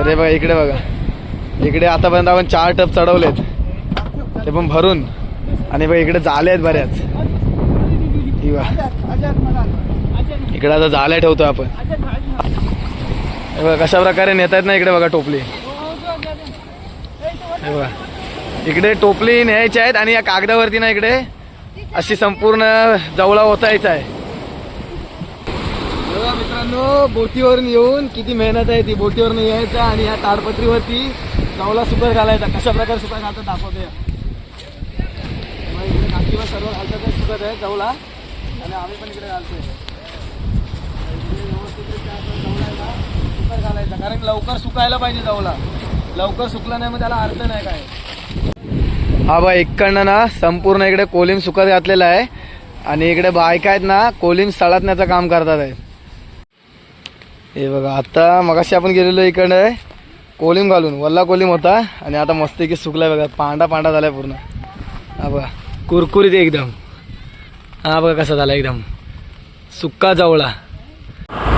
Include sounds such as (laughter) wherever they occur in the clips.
अरे बघा इकडे बघा. इकडे आतापर्यंत आपण चार टप चढवलेत. ते पण भरून. आणि बघा इकडे जाले आहेत बऱ्याच. ही इकडे आता जाल्या ठेवतो आपण. बघा कशा प्रकारे नेतायत ना इकडे बघा टोपली. बघा. इकडे टोपली न्यायची आहेत आणि या कागदावरती ना इकडे अशी संपूर्ण जवळा ओतायचा आहे. मित्रांनो बोटीवरून येऊन किती मेहनत आहे ती. बोटीवरून यायचं आणि या ताडपत्रीवरती गावला सुपर घालायचा. कशा प्रकारे सुपर घालतात दाखवते. बघा इकडे काकीवर सर्व घालतात सुपर सुकत आहे जवळा आणि आम्ही पण इकडे घालतोय. सुपर घालायचा. कारण लवकर सुकायला पाहिजे जवळा लवकर सुकला नाही मग त्याला अर्थ नाही काय. हा बा इकडनं ना संपूर्ण इकडे कोलिम सुकत घातलेला आहे. आणि इकडे बायका आहेत ना कोलिम सळातण्याचं काम करतात आहे. हे बघा आता मगाशी आपण गेलेलो इकडे कोलीम घालून वल्ला कोलीम होता आणि आता मस्तपैकी सुकलाय बघा पांढा पांढा झालाय पूर्ण. हा बघा कुरकुरीत एकदम. हा बघा कसा झाला एकदम. सुक्का जवळा.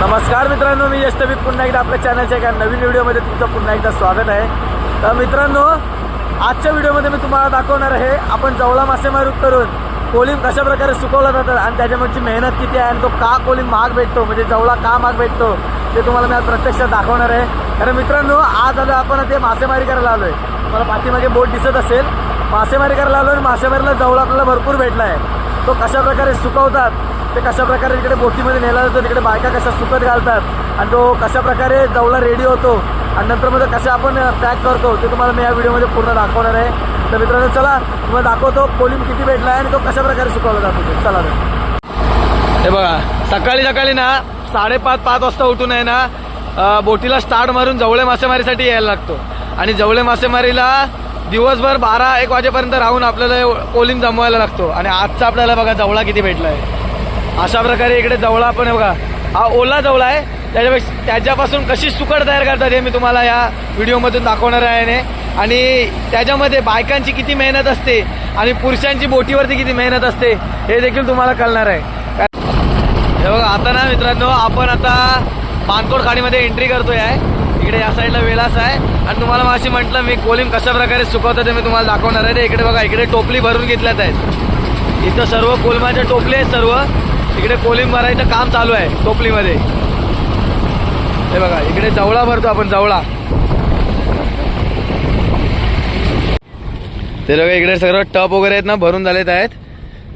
नमस्कार मित्रांनो मी यशवी पुन्हा एकदा आपल्या चॅनलच्या एका नवीन व्हिडिओमध्ये तुमचं पुन्हा एकदा स्वागत आहे. तर मित्रांनो आजच्या व्हिडिओमध्ये मी तुम्हाला दाखवणार आहे आपण जवळा मासेमारी करून कोलीम कशा प्रकारे सुकवला जातात आणि त्याच्यामागची मेहनत किती आहे आणि तो का कोलीम महाग भेटतो म्हणजे जवळा का महाग भेटतो ते तुम्हाला मी आज प्रत्यक्षात दाखवणार आहे. कारण मित्रांनो आज आलो आपण ते मासेमारी करायला आलो आहे मला पाठीमागे बोट दिसत असेल. मासेमारी करायला आलो आणि मासेमारीला जवळ आपल्याला भरपूर भेटला आहे तो कशा प्रकारे सुकवतात ते कशा प्रकारे तिकडे बोटीमध्ये नेला जातो तिकडे बायका कशा सुकत घालतात आणि तो कशा प्रकारे जवळा रेडी होतो आणि नंतर मध्ये कशा आपण पॅक करतो ते तुम्हाला मी या व्हिडिओमध्ये पूर्ण दाखवणार आहे. तर मित्रांनो चला तुम्हाला दाखवतो कोलिम किती भेटला आहे आणि तो कशा प्रकारे सुकवला जातो. चला हे बघा सकाळी सकाळी ना साडेपाच पाच वाजता उठून आहे ना बोटीला स्टार्ट मारून जवळे मासेमारीसाठी यायला लागतो. आणि जवळे मासेमारीला दिवसभर बारा एक वाजेपर्यंत राहून आपल्याला कोलिम जमवायला लागतो. आणि आजचा आपल्याला बघा जवळा किती भेटला आहे अशा प्रकारे इकडे जवळा पण आहे बघा. हा ओला जवळा आहे. त्याच्यापेक्षा त्याच्यापासून कशी सुकड तयार करतात हे मी तुम्हाला या व्हिडिओमधून दाखवणार आहे आणि त्याच्यामध्ये बायकांची किती मेहनत असते आणि पुरुषांची बोटीवरती किती मेहनत असते हे देखील तुम्हाला कळणार आहे. बघा आता ना मित्रांनो आपण आता पानकोड खाडीमध्ये एंट्री करतोय आहे. इकडे या साईडला वेलास आहे. आणि तुम्हाला माशी म्हटलं मी कोलिम कशा प्रकारे सुकवतो ते मी तुम्हाला दाखवणार आहे. इकडे बघा इकडे टोपली भरून घेतल्यात आहेत. इथं सर्व कोलमाच्या टोपले आहेत सर्व. इकडे कोलिम भरायचं काम चालू आहे टोपलीमध्ये. हे बघा इकडे जवळा भरतो आपण जवळा. ते बघा इकडे सर्व टप वगैरे आहेत ना भरून झालेत आहेत.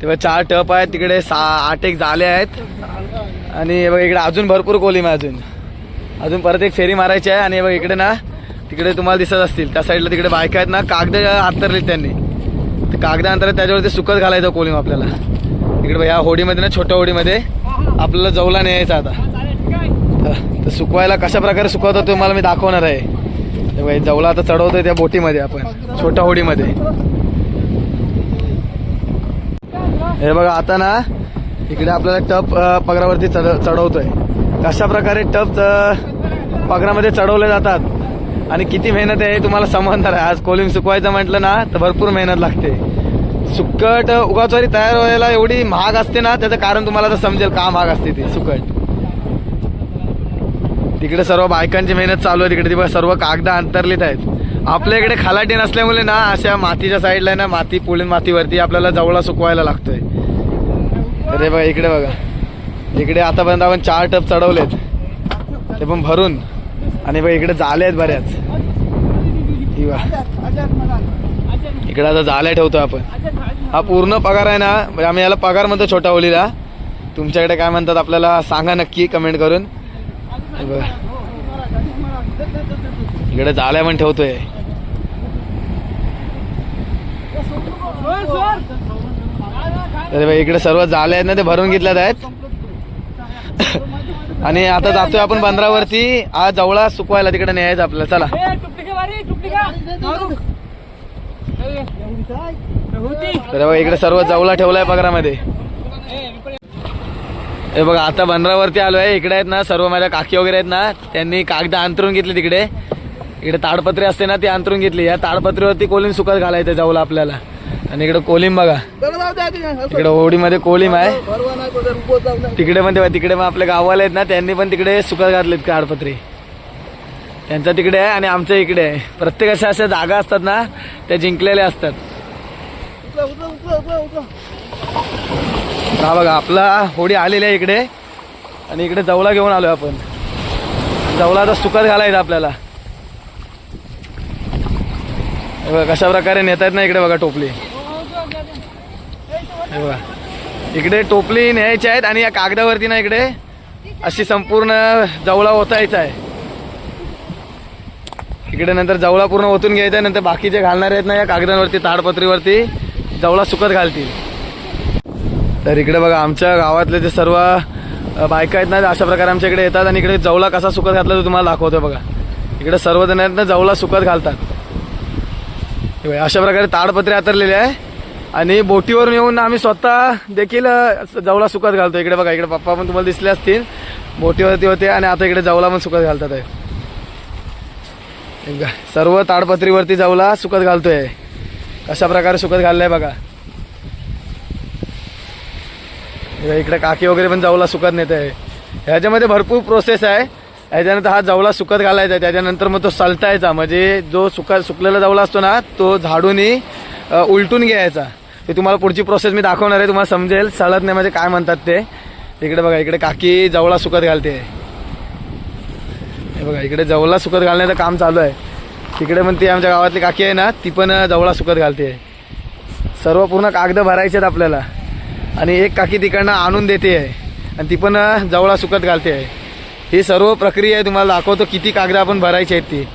तेव्हा चार टप आहेत तिकडे सा आठ एक झाले आहेत. आणि बघ इकडे अजून भरपूर कोलिम आहे अजून. अजून परत एक फेरी मारायची आहे आणि बघ इकडे ना तिकडे तुम्हाला दिसत असतील. त्या साईडला तिकडे बायका आहेत ना कागद अंतरलेत त्यांनी. ते कागद अंतरले त्याच्यावरती सुकत घालायचं कोलीम आपल्याला. इकडे बघा या होडीमध्ये ना छोट्या होडीमध्ये आपल्याला जवला न्यायचा आता. तर- सुकवायला कशा प्रकारे सुकवतो तुम्हाला मी दाखवणार आहे. हे जवळा आता चढवतोय त्या बोटीमध्ये आपण छोट्या होडीमध्ये. हे बघा आता ना इकडे आपल्याला टप पगरावरती चढ चढवतोय. कशा प्रकारे टप पगरामध्ये चढवले जातात आणि किती मेहनत आहे तुम्हाला समजणार आहे. आज कोलिंग सुकवायचं म्हटलं ना तर भरपूर मेहनत लागते. सुकट उगाचवारी तयार व्हायला एवढी महाग असते ना त्याचं कारण तुम्हाला तर समजेल का महाग असते ती सुकट. तिकडे सर्व बायकांची मेहनत चालू आहे तिकडे ती बघा सर्व कागद अंतरलीत आहेत. आपल्या इकडे खालाटी नसल्यामुळे ना अशा मातीच्या साईडला आहे ना माती पुळीन मातीवरती आपल्याला जवळा सुकवायला लागतोय. अरे बघा इकडे बघा. इकडे आतापर्यंत आपण चार टप चढवलेत. ते पण भरून. आणि बघा इकडे जाले आहेत बऱ्याच. इकडे आता जाल्या ठेवतो आपण. हा पूर्ण पगार आहे ना म्हणजे आम्ही याला पगार म्हणतो छोटा ओलीला. तुमच्याकडे काय म्हणतात आपल्याला सांगा नक्की कमेंट करून. बघा. इकडे जाल्या पण ठेवतोय अरे बघा, इकडे सर्व जाले आहेत ना ते भरून घेतल्यात आहेत. (laughs) आणि आता जातोय आपण बंदरावरती. आज जवळा सुकवायला तिकडे न्यायचं आपल्याला. चला. तर बघा इकडे सर्व जवळा ठेवलाय पगरामध्ये. हे बघा आता बंदरावरती आलो आहे इकडे आहेत ना सर्व माझ्या काकी वगैरे आहेत ना त्यांनी कागद अंतरून घेतली तिकडे. इकडे ताडपत्री असते ना ती अंतरून घेतली. या ताडपत्रीवरती कोलिम सुकत घालायचं जवळ आपल्याला. आणि इकडे कोलिम बघा. इकडे होडीमध्ये कोलिम आहे. तिकडे पण तेव्हा तिकडे मग आपल्या गावाला आहेत ना त्यांनी पण तिकडे सुकत घातलेत ताडपत्री त्यांचा तिकडे आहे आणि आमच्या इकडे आहे. प्रत्येक अशा अशा जागा असतात ना त्या जिंकलेल्या असतात. हा बघा आपला होडी आलेली आहे इकडे. आणि इकडे जवळा घेऊन आलोय आपण. जवळा आता सुकत घालायचा आपल्याला. कशा प्रकारे नेता येत ना इकडे बघा टोपली. इकडे टोपली न्यायची आहेत आणि या कागदावरती ना इकडे अशी संपूर्ण जवळा ओतायचा आहे. इकडे नंतर जवळा पूर्ण ओतून घ्यायचा आहे नंतर बाकीचे घालणारे आहेत ना या कागदांवरती ताडपत्रीवरती जवळा सुकत घालतील. तर इकडे बघा आमच्या गावातले जे सर्व बायका आहेत ना अशा प्रकारे आमच्या इकडे येतात आणि इकडे जवळा कसा सुकत घातला तो तुम्हाला दाखवतो बघा. इकडे सर्वजण आहेत ना जवळा सुकत घालतात. हे अशा प्रकारे ताडपत्रे हातरलेले आहे. आणि बोटीवरून येऊन आम्ही स्वतः देखील जवळा सुकत घालतो इकडे बघा इकडे पप्पा पण तुम्हाला दिसले असतील. बोटीवरती होते आणि आता इकडे जवळा पण सुकत घालतात आहे. सर्व ताडपत्रीवरती जवळा सुकत घालतोय. कशा प्रकारे सुकत घाललाय बघा. बघा, इकडे काकी वगैरे पण जवळा सुकत नेत आहे. ह्याच्यामध्ये भरपूर प्रोसेस आहे. ह्याच्यानंतर हा जवळा सुकत घालायचा आहे. त्याच्यानंतर मग तो सलतायचा म्हणजे जो सुका सुकलेला जवळा असतो ना तो झाडूनी उलटून घ्यायचा. ते तुम्हाला पुढची प्रोसेस मी दाखवणार आहे तुम्हाला समजेल. सळत नाही म्हणजे काय म्हणतात ते. इकडे बघा इकडे काकी जवळा सुकत घालते. हे बघा इकडे जवळा सुकत घालण्याचं काम चालू आहे. तिकडे पण ती आमच्या गावातली काकी आहे ना ती पण जवळा सुकत घालते. सर्व पूर्ण कागद भरायचे आहेत आपल्याला. आणि एक काकी तिकडनं आणून देते. आहे आणि ती पण जवळा सुकत घालते. आहे ही सर्व प्रक्रिया आहे तुम्हाला दाखवतो किती कागद आपण भरायची आहेत ती.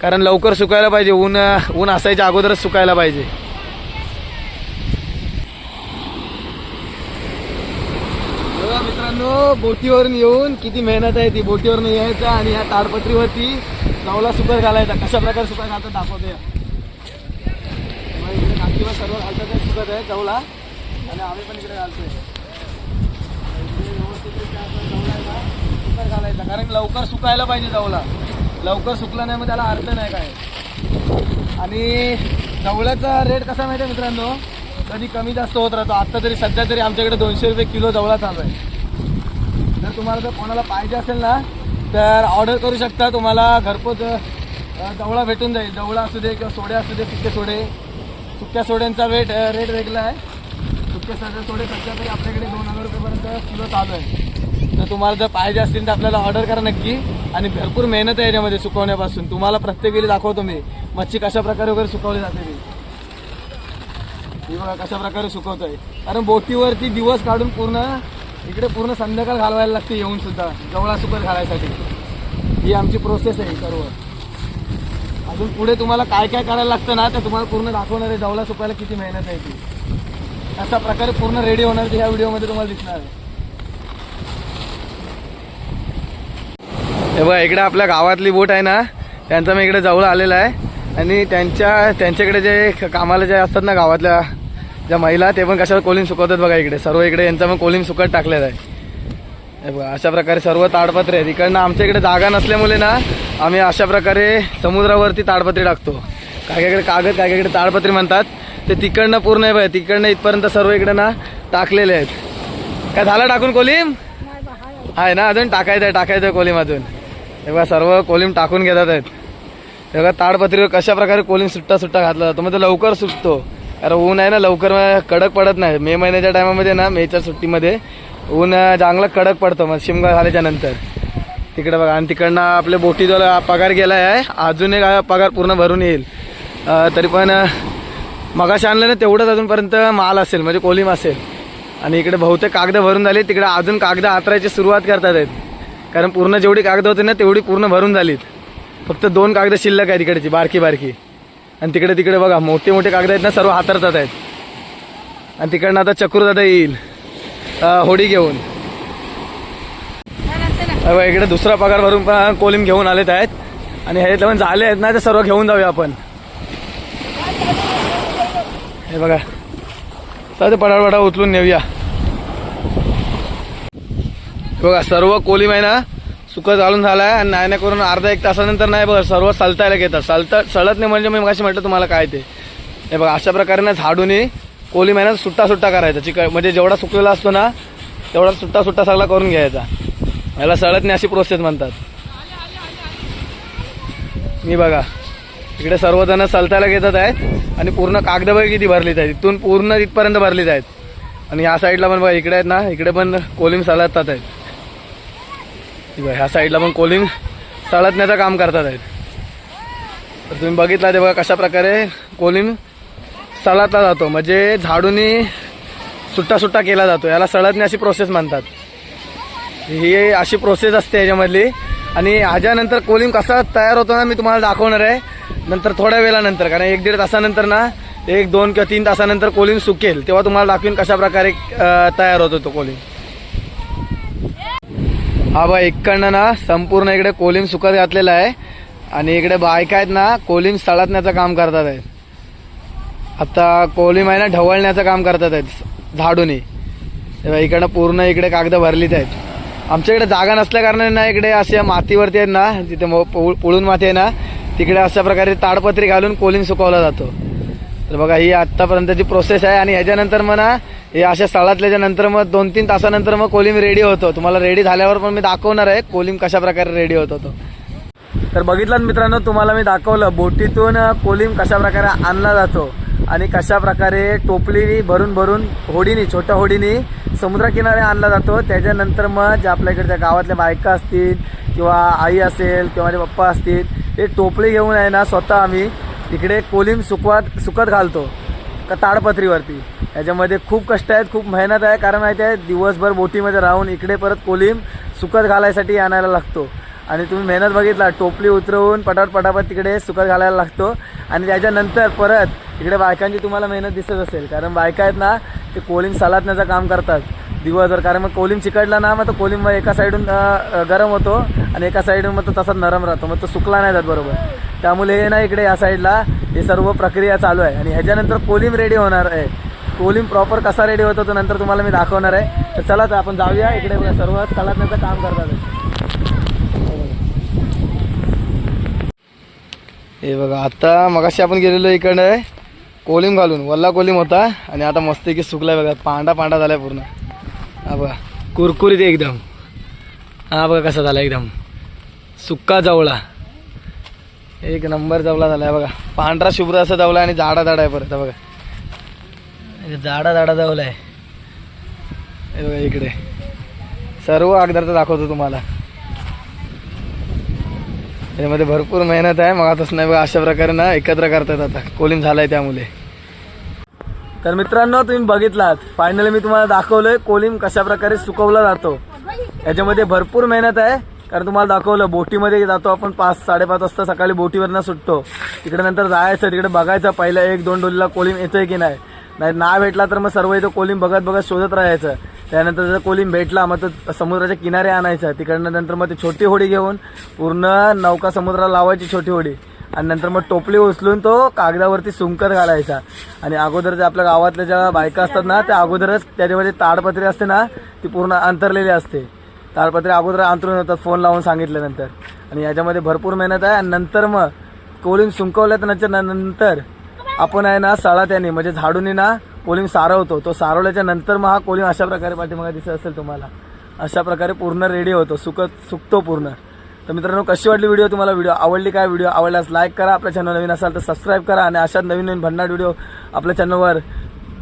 कारण लवकर सुकायला पाहिजे ऊन ऊन असायच्या अगोदरच सुकायला पाहिजे बघा मित्रांनो बोटीवरून येऊन किती मेहनत आहे ती बोटीवरून यायचं आणि या ताडपत्रीवरती नवला सुकत घालायचा. कशा प्रकारे सुपर घालतात दाखवते इकडे काकीवर सर्व घालतात सुपर सुकत आहे जवळा आणि आम्ही पण इकडे घालतोय. आहे घालायचा. कारण लवकर सुकायला पाहिजे जवळा लवकर सुकला नाही मग त्याला अर्थ नाही काय. आणि जवळ्याचा रेट कसा माहिती आहे मित्रांनो? कधी कमी जास्त होत राहतो. आत्ता तरी सध्या तरी आमच्याकडे दोनशे रुपये किलो जवळा चालू आहे. तुम्हाला जर कोणाला पाहिजे असेल ना तर ऑर्डर करू शकता. तुम्हाला घरपोच अ, जवळा भेटून जाईल. जवळा असू दे किंवा सोडे असू दे सुक्के सोडे. सुक्या सोड्यांचा वेट रेट वेगळा आहे. सुके सगळ्या सोडे सध्या तरी आपल्याकडे दोन हजार रुपयेपर्यंत किलो चालू आहे. तर तुम्हाला जर पाहिजे असतील तर आपल्याला ऑर्डर करा नक्की. आणि भरपूर मेहनत आहे याच्यामध्ये सुकवण्यापासून. तुम्हाला प्रत्येक वेळी दाखवतो मी. मच्छी कशा प्रकारे वगैरे सुकवली जाते ती. ही बघा कशा प्रकारे आहे कारण बोटीवरती दिवस काढून पूर्ण इकडे पूर्ण संध्याकाळ घालवायला लागते येऊन सुद्धा. जवळा सुकत घालायसाठी. ही आमची प्रोसेस आहे सर्व. अजून पुढे तुम्हाला काय काय करायला लागतं ना ते तुम्हाला पूर्ण दाखवणार आहे. जवळा सुकायला किती मेहनत आहे ती. अशा प्रकारे पूर्ण रेडी होणार ती ह्या व्हिडिओमध्ये तुम्हाला दिसणार आहे. हे बघा इकडे आपल्या गावातली बोट आहे ना त्यांचा मी इकडे जवळ आलेला आहे. आणि त्यांच्या त्यांच्याकडे जे कामाला जे असतात ना गावातल्या ज्या महिला ते पण कशावर कोलिंग सुकवतात बघा इकडे. सर्व इकडे यांचा पण कोलिंग सुकत टाकलेलं आहे. हे बघा अशा प्रकारे सर्व ताडपत्रे आहेत. इकडनं आमच्या इकडे जागा नसल्यामुळे ना आम्ही अशा प्रकारे समुद्रावरती ताडपत्री टाकतो. काय काय कागद काय काय ताडपत्री म्हणतात ते तिकडनं पूर्ण आहे बघा. तिकडनं इथपर्यंत सर्व इकडे ना टाकलेले आहेत. काय झालं टाकून कोलिम आहे ना अजून टाकायचं आहे टाकायचं आहे कोलिम अजून. तेव्हा बघा सर्व कोलिम टाकून घेतात आहेत. तेव्हा ताडपत्रीवर कशा प्रकारे कोलिम सुट्टा सुट्टा घातला जातो. मग तो लवकर सुटतो कारण ऊन आहे ना लवकर मग कडक पडत नाही. मे महिन्याच्या टायमामध्ये ना मेच्या सुट्टीमध्ये ऊन चांगलं कडक पडतं. मग शिमगा झाल्याच्यानंतर. तिकडे बघा आणि तिकडनं आपल्या बोटीचा पगार गेला आहे अजून एक पगार पूर्ण भरून येईल. तरी पण मगाशी आणलं ना तेवढंच अजूनपर्यंत माल असेल म्हणजे कोलिम असेल. आणि इकडे बहुतेक कागदं भरून झाली तिकडे अजून कागद आतरायची सुरुवात करतात आहेत. कारण पूर्ण जेवढी कागद होती ना तेवढी पूर्ण भरून झालीत. फक्त दोन कागद शिल्लक आहे तिकडची बारकी बारकी. आणि तिकडे तिकडे बघा मोठे मोठे कागद आहेत ना सर्व हातरतात आहेत. आणि तिकडनं आता चक्रूदादा येईल. होडी घेऊन. इकडे दुसरा पगार भरून पण कोलिम घेऊन आलेत आहेत. आणि हे पण झाले आहेत ना ते सर्व घेऊन जाऊया आपण. हे बघा. तर ते पडापडा उचलून नेऊया. बघा सर्व कोलिम आहे ना सुकत घालून झालाय आणि नाही नाही करून अर्धा एक तासानंतर नाही बघा सर्व सलतायला घेतात. चालतं सळत नाही म्हणजे मी मगाशी म्हटलं तुम्हाला काय ते. हे बघा अशा प्रकारे ना झाडून कोली महिन्यात सुट्टा सुट्टा करायचा. चिकन म्हणजे जेवढा सुकलेला असतो ना तेवढा सुट्टा सुट्टा सगळा करून घ्यायचा. याला सळत नाही अशी प्रोसेस म्हणतात. मी बघा इकडे सर्वजण सलतायला घेतात आहेत आणि पूर्ण कागदबाई किती भरलीत आहेत. इथून पूर्ण तिथपर्यंत भरलीत आहेत. आणि ह्या साईडला पण बघा इकडे आहेत ना इकडे पण कोलिंग सलतात आहेत. बघा, ह्या साईडला पण कोलिंग सळतण्याचं काम करतात आहेत. तर तुम्ही बघितला ते बघा कशा प्रकारे कोलिंग सळतला जातो. म्हणजे झाडूनी सुट्टा सुट्टा केला जातो. याला सळतणे अशी प्रोसेस म्हणतात. ही अशी प्रोसेस असते याच्यामधली. आणि ह्याच्यानंतर कोलिंग कसा तयार होतो ना मी तुम्हाला दाखवणार आहे. नंतर थोड्या वेळानंतर कारण एक दीड तासानंतर ना एक दोन किंवा तीन तासानंतर कोलिंग सुकेल. तेव्हा तुम्हाला दाखवीन कशा प्रकारे तयार होतो तो कोलिंग हा बा इकडनं ना संपूर्ण इकडे कोलिंग सुकत घातलेला आहे. आणि इकडे बायका आहेत ना कोलिंग सळतण्याचं काम करतात आहेत. आता कोलिंग आहे ना ढवळण्याचं काम करतात आहेत झाडूनी. तेव्हा इकडनं पूर्ण इकडे कागद भरलीत आहेत. आमच्या इकडे जागा नसल्या कारणाने ना इकडे अशा मातीवरती आहेत ना तिथे मो- माती आहे ना तिकडे अशा प्रकारे ताडपत्री घालून कोलिंग सुकवला जातो. तर बघा ही आत्तापर्यंतची प्रोसेस आहे आणि ह्याच्यानंतर म्हणा हे अशा स्थळातल्याच्या नंतर मग दोन तीन तासानंतर मग कोलिम रेडी होतो. तुम्हाला रेडी झाल्यावर पण मी दाखवणार आहे कोलिम कशा प्रकारे रेडी होतो तो. तर बघितलं मित्रांनो तुम्हाला मी दाखवलं बोटीतून कोलिम कशा प्रकारे आणला जातो आणि कशा प्रकारे टोपलीनी भरून भरून होडीनी छोट्या होडीनी समुद्रकिनारे आणला जातो. त्याच्यानंतर मग जे आपल्या इकडच्या गावातल्या बायका असतील किंवा आई असेल किंवा माझे पप्पा असतील ते टोपली घेऊन आहे ना स्वतः आम्ही इकडे कोलिम सुकवत सुकत घालतो. का ताडपत्रीवरती. याच्यामध्ये खूप कष्ट आहेत खूप मेहनत आहे कारण माहिती आहे दिवसभर बोटीमध्ये राहून इकडे परत कोलीम सुकत घालायसाठी आणायला लागतो. आणि तुम्ही मेहनत बघितला टोपली उतरवून पटापट पटापट तिकडे सुकत घालायला लागतो. आणि त्याच्यानंतर परत इकडे बायकांची तुम्हाला मेहनत दिसत असेल कारण बायका आहेत ना ते कोलिंग सलाटण्याचं काम करतात. दिवसभर कारण मग कोलिंग चिकटला ना मग तो कोलिंग मग एका साईडून गरम होतो आणि एका साईडून मग तो तसाच नरम राहतो मग तो सुकला नाही जात बरोबर. त्यामुळे हे ना इकडे या साईडला. हे सर्व प्रक्रिया चालू आहे. आणि ह्याच्यानंतर कोलिम रेडी होणार आहे. कोलिम प्रॉपर कसा रेडी होतो तो नंतर तुम्हाला मी दाखवणार आहे. तर चला तर आपण जाऊया. इकडे सर्व सलाटण्याचं काम करतात. हे बघा आता मगाशी आपण गेलेलो इकडे कोलिम घालून. वल्ला कोलिम होता. आणि आता मस्त की सुकलाय बघा. पांढा पांढा झालाय पूर्ण. हा बघा कुरकुरीत एकदम. हा बघा कसा झाला एकदम. सुक्का जवळा. एक नंबर जवला झालाय बघा. पांढरा शुभ्र असा जवला आणि जाडा जाडा आहे परत बघा. जाडा जाडा जवला आहे बघा इकडे. सर्व अगदार्थ दाखवतो तुम्हाला. त्यामध्ये भरपूर मेहनत आहे. मग आताच नाही बघा अशा प्रकारे ना एकत्र करतात आता. कोलिंग झालाय त्यामुळे. तर मित्रांनो तुम्ही बघितलात. फायनली मी तुम्हाला दाखवलंय कोलिंग कशा प्रकारे सुकवला जातो. याच्यामध्ये भरपूर मेहनत आहे. कारण तुम्हाला दाखवलं बोटीमध्ये जातो आपण पाच साडेपाच वाजता सकाळी बोटीवरनं सुटतो. तिकडे नंतर जायचं तिकडे बघायचं पहिल्या एक दोन डोलीला कोलिम येतोय की नाही? नाही ना भेटला तर मग सर्व इथं कोलिम बघत बघत शोधत राहायचं. त्यानंतर जर कोलिम भेटला मग तो समुद्राच्या किनारे आणायचा. तिकडनं नंतर मग ती छोटी होडी घेऊन पूर्ण नौका समुद्राला लावायची छोटी होडी. आणि नंतर मग टोपली उचलून तो कागदावरती सुंकर घालायचा आणि अगोदर जे आपल्या गावातल्या ज्या बायका असतात ना त्या अगोदरच त्याच्यामध्ये ताडपत्री असते ना ती पूर्ण अंतरलेली असते. ताडपत्री अगोदर अंतरून होतात फोन लावून सांगितल्यानंतर. आणि याच्यामध्ये भरपूर मेहनत आहे. आणि नंतर मग कोलिंग सुंकवल्याच्या नंतर आपण आहे ना सळा त्याने म्हणजे झाडूने ना कोलिंग सारवतो. तो सारवल्याच्या नंतर मग हा कोलिंग अशा प्रकारे पाठीमागा दिसत असेल तुम्हाला. अशा प्रकारे पूर्ण रेडी होतो. सुकत सुकतो पूर्ण. तर मित्रांनो कशी वाटली व्हिडिओ तुम्हाला? व्हिडिओ आवडली काय? व्हिडिओ आवडल्यास लाईक करा. आपल्या चॅनल नवीन असाल तर सबस्क्राईब करा. आणि अशा नवीन नवीन भन्नाट व्हिडिओ आपल्या चॅनलवर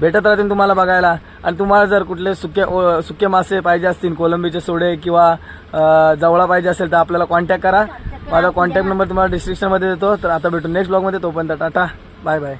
भेटत राहतील तुम्हाला बघायला. आणि तुम्हाला जर कुठले सुके सुके मासे पाहिजे असतील कोलंबीचे सोडे किंवा जवळा पाहिजे असेल तर आपल्याला कॉन्टॅक्ट करा. माझा कॉन्टॅक्ट नंबर तुम्हाला डिस्क्रिप्शनमध्ये देतो. तर आता भेटू नेक्स्ट ब्लॉगमध्ये तोपर्यंत टाटा. Bye bye